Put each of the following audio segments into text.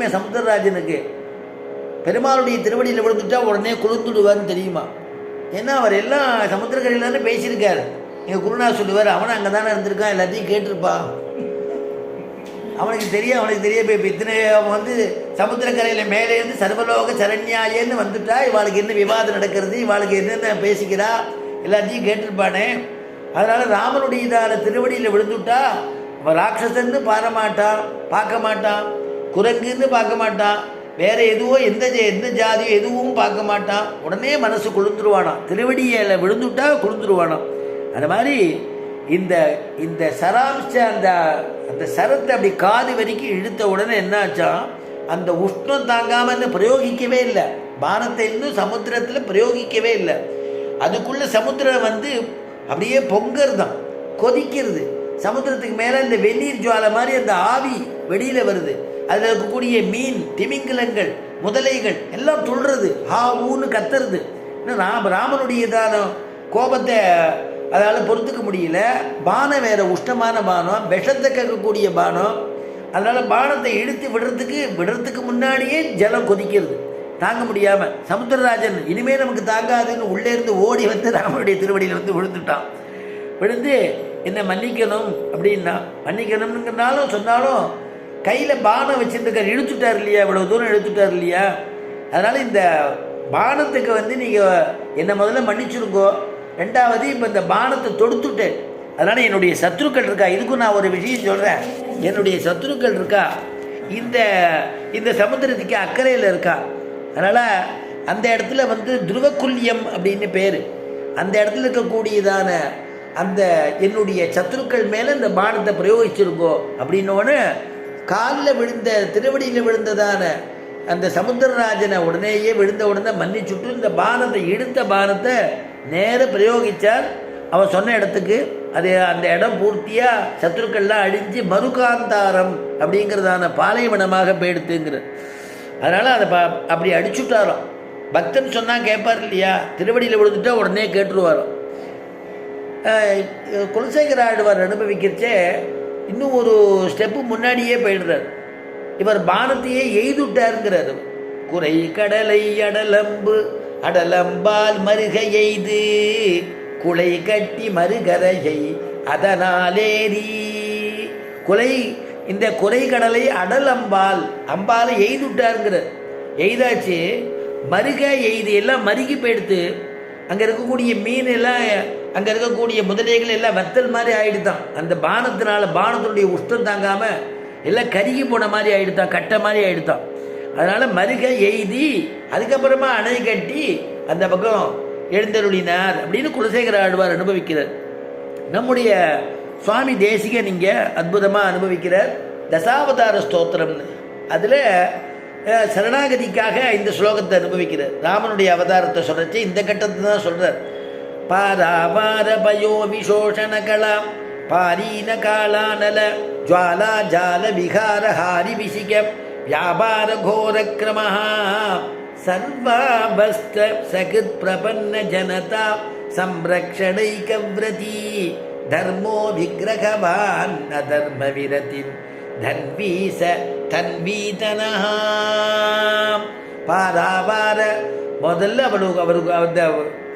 தெரியுமே சமுத்திரராஜனுக்கு பெருமாளுடைய திருவடியில் விழுந்துட்டா உடனே குளிர்ந்துடுவார்னு தெரியுமா? ஏன்னா அவர் எல்லாம் சமுத்திரக்கரையில் தானே பேசியிருக்காரு. எங்கள் குருநா சொல்லுவார் அவன் அங்கே தானே இருந்திருக்கான் எல்லாத்தையும் கேட்டிருப்பான் அவனுக்கு தெரியும் அவனுக்கு தெரிய இப்போ இத்தனை அவன் வந்து சமுத்திரக்கரையில் மேலே இருந்து சர்வலோக சரண்யாயேன்னு வந்துட்டா இவாளுக்கு என்ன விவாதம் நடக்கிறது இவாளுக்கு என்னென்ன பேசிக்கிறா எல்லாத்தையும் கேட்டிருப்பானே. அதனால் ராமனுடைய இதான திருவடியில் விழுந்துட்டா அவன் ராட்சசன்னு பார மாட்டான் பார்க்க மாட்டான் குரங்குன்னு பார்க்க மாட்டான் வேற எதுவோ எந்த ஜா- எந்த ஜாதியோ எதுவும் பார்க்க மாட்டான் உடனே மனசு குளிர்ந்துருவானாம் திருவடியில் விழுந்துட்டா குளிர்ந்துருவானாம் அந்த மாதிரி இந்த இந்த சராம்ச அந்த அந்த சரத்தை அப்படி காது வரைக்கும் இழுத்த உடனே என்னாச்சாம் அந்த உஷ்ணம் தாங்காமல் பிரயோகிக்கவே இல்லை. பானத்தை இன்னும் சமுத்திரத்தில் பிரயோகிக்கவே இல்லை. அதுக்குள்ளே சமுத்திரம் வந்து அப்படியே பொங்கறதான் கொதிக்கிறது. சமுத்திரத்துக்கு மேலே இந்த வெந்நீர் ஜுவாலை மாதிரி அந்த ஆவி வெளியில் வருது. அதில் இருக்கக்கூடிய மீன் திமிங்கலங்கள் முதலைகள் எல்லாம் துள்றது ஹா ஊன்னு கத்துறது. இன்னும் ராம ராமனுடைய கோபத்தை அதால் பொறுத்துக்க முடியல. பானம் வேறு உஷ்டமான பானம் விஷத்தை கேட்கக்கூடிய பானம் அதனால் பானத்தை இழுத்து விடுறதுக்கு விடுறதுக்கு முன்னாடியே ஜலம் கொதிக்கிறது. தாங்க முடியாமல் சமுத்திரராஜன் இனிமேல் நமக்கு தாங்காதுன்னு உள்ளே இருந்து ஓடி வந்து ராமனுடைய திருவடியில் வந்து விழுந்துட்டான். விழுந்து என்னை மன்னிக்கணும் அப்படின்னா மன்னிக்கணும்னுங்கனாலும் சொன்னாலும் கையில் பானம் வச்சுருக்கார் இழுத்துட்டார் இல்லையா? இவ்வளோ தூரம் இழுத்துட்டார் இல்லையா? அதனால் இந்த பானத்துக்கு வந்து நீங்கள் என்னை முதல்ல மன்னிச்சிருங்கோ. ரெண்டாவது இப்போ இந்த பானத்தை தொடுத்துட்டேன் அதனால் என்னுடைய சத்துருக்கள் இருக்கா? இதுக்கும் நான் ஒரு விஷயம் சொல்கிறேன் என்னுடைய சத்துருக்கள் இருக்கா? இந்த இந்த சமுத்திரத்துக்கு அக்கறையில் இருக்கா? அதனால் அந்த இடத்துல வந்து துருவக்குல்யம் அப்படின்னு பேர். அந்த இடத்துல இருக்கக்கூடியதான அந்த என்னுடைய சத்துருக்கள் மேலே இந்த பானத்தை பிரயோகிச்சிருக்கோ அப்படின்னோடனே காலில் விழுந்த திருவடியில் விழுந்ததான அந்த சமுத்திரராஜனை உடனேயே விழுந்த உடனே மன்னிச்சுட்டு இந்த பானத்தை இழுத்த பானத்தை நேர பிரயோகித்தார் அவன் சொன்ன இடத்துக்கு அது அந்த இடம் பூர்த்தியாக சத்துருக்கள்லாம் அழிஞ்சு மறுகாந்தாரம் அப்படிங்கிறதான பாலைவனமாக போயிடுத்துங்கிற. அதனால் அதை பா அப்படி அடிச்சுட்டாரோ பக்தன் சொன்னால் கேட்பார் இல்லையா? திருவடியில் விழுந்துட்டா உடனே கேட்டுருவாரோ குலசேகர ஆழ்வார் அனுபவிக்கிறச்சே இன்னும் ஒரு ஸ்டெப்பு முன்னாடியே போயிடுறார். இவர் பானத்தையே எய்துட்டாருங்கிறார் குறை கடலை அடலம்பு அடலம்பால் மருக எய்து குலை கட்டி மறுகரையை அதனாலேரி குலை இந்த குறை கடலை அடல் அம்பால் அம்பாலை எய்துட்டாருங்கிறார். எய்தாச்சு மருக எய்து எல்லாம் மருகி போயிடுத்து அங்கே இருக்கக்கூடிய மீன் எல்லாம் அங்கே இருக்கக்கூடிய முதலைகள் எல்லாம் வத்தல் மாதிரி ஆயிடுதான். அந்த பானத்தினால பானத்தினுடைய உஷ்டம் தாங்காமல் எல்லாம் கருகி போன மாதிரி ஆயிடுதான் கட்டை மாதிரி ஆயிடுதான். அதனால் மருக எய்தி அதுக்கப்புறமா அணை கட்டி அந்த பக்கம் எழுந்தருளினார் அப்படின்னு குலசேகர ஆழ்வார் அனுபவிக்கிறார். நம்முடைய சுவாமி தேசிக நீங்கள் அற்புதமாக அனுபவிக்கிறார். தசாவதார ஸ்தோத்திரம்னு. அதில் சரணாகதிக்காக இந்த ஸ்லோகத்தை அனுபவிக்கிறார். ராமனுடைய அவதாரத்தை சொல்கிறச்சு இந்த கட்டத்தை தான் சொல்கிறார் பாராவார பயோ விசோஷண கலா பாரீன காலானல ஜுவாலா ஜால விகார ஹாரி விசிக வியாபார கோர கிரமஹா சர்வாபஸ்த சகித் பிரபன்ன ஜனதா சம்ரக்ஷணைகவ்ரதி தர்மோ விக்கிரகவான் அதர்ம விரதிம் தன்வீச தன்வீதனஹா. பாராவார முதல்ல அவனுக்கு அவருக்கு அந்த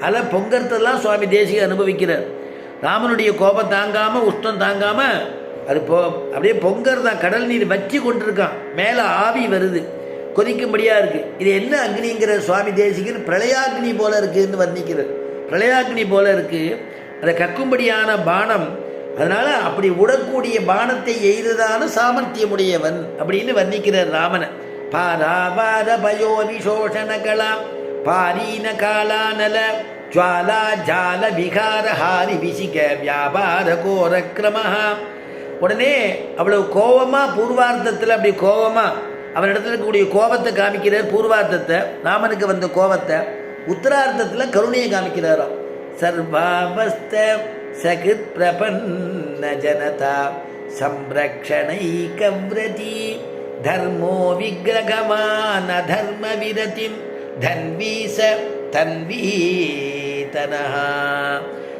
அலை பொங்கறதெல்லாம் சுவாமி தேசிக அனுபவிக்கிறார். ராமனுடைய கோபம் தாங்காமல் உஷ்ணம் தாங்காமல் அது போ அப்படியே பொங்கறதான் கடல் நீர் வச்சு கொண்டிருக்கான். மேலே ஆவி வருது. கொதிக்கும்படியாக இருக்குது இது என்ன அக்னிங்கிற சுவாமி தேசிகன் பிரளயாக்னி போல இருக்குதுன்னு வர்ணிக்கிறார். பிரளயாக்னி போல இருக்குது அதை கக்கும்படியான பானம் அதனால் அப்படி உடக்கூடிய பானத்தை எய்ததான சாமர்த்தியமுடையவன் அப்படின்னு வர்ணிக்கிறார் ராமனை. பாராபார பயோ விசோஷண பாரீன காலானல ஜுவாலா ஜால விகார ஹாரி விசிக வியாபார கோர கிரமஹா உடனே அவ்வளவு கோவமா பூர்வார்த்தத்தில் அப்படி கோவமா அவனிடத்துல இருக்கக்கூடிய கோபத்தை காமிக்கிறார் பூர்வார்த்தத்தை. ராமனுக்கு வந்த கோபத்தை உத்தரார்த்தத்தில் கருணையை காமிக்கிறாராம். சர்வாவஸ்த சகித் பிரபன்ன ஜனதா சம்ரக்ஷணைகவ்ரதி தர்மோ விக்கிரகமான தர்ம விரதின் தன்வீச தன்வீதனஹா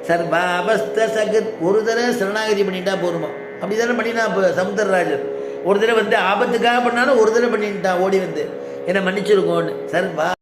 சர்வாவஸ்த சகத் ஒரு தடவை சரணாகதி பண்ணிட்டா போருமா அப்படி தானே பண்ணினா இப்போ சமுத்திரராஜர். ஒரு தடவை வந்து ஆபத்துக்காக பண்ணாலும் ஒரு தடவை பண்ணிட்டான் ஓடி வந்து. என்னை மன்னிச்சிருக்கோன்னு சர்வா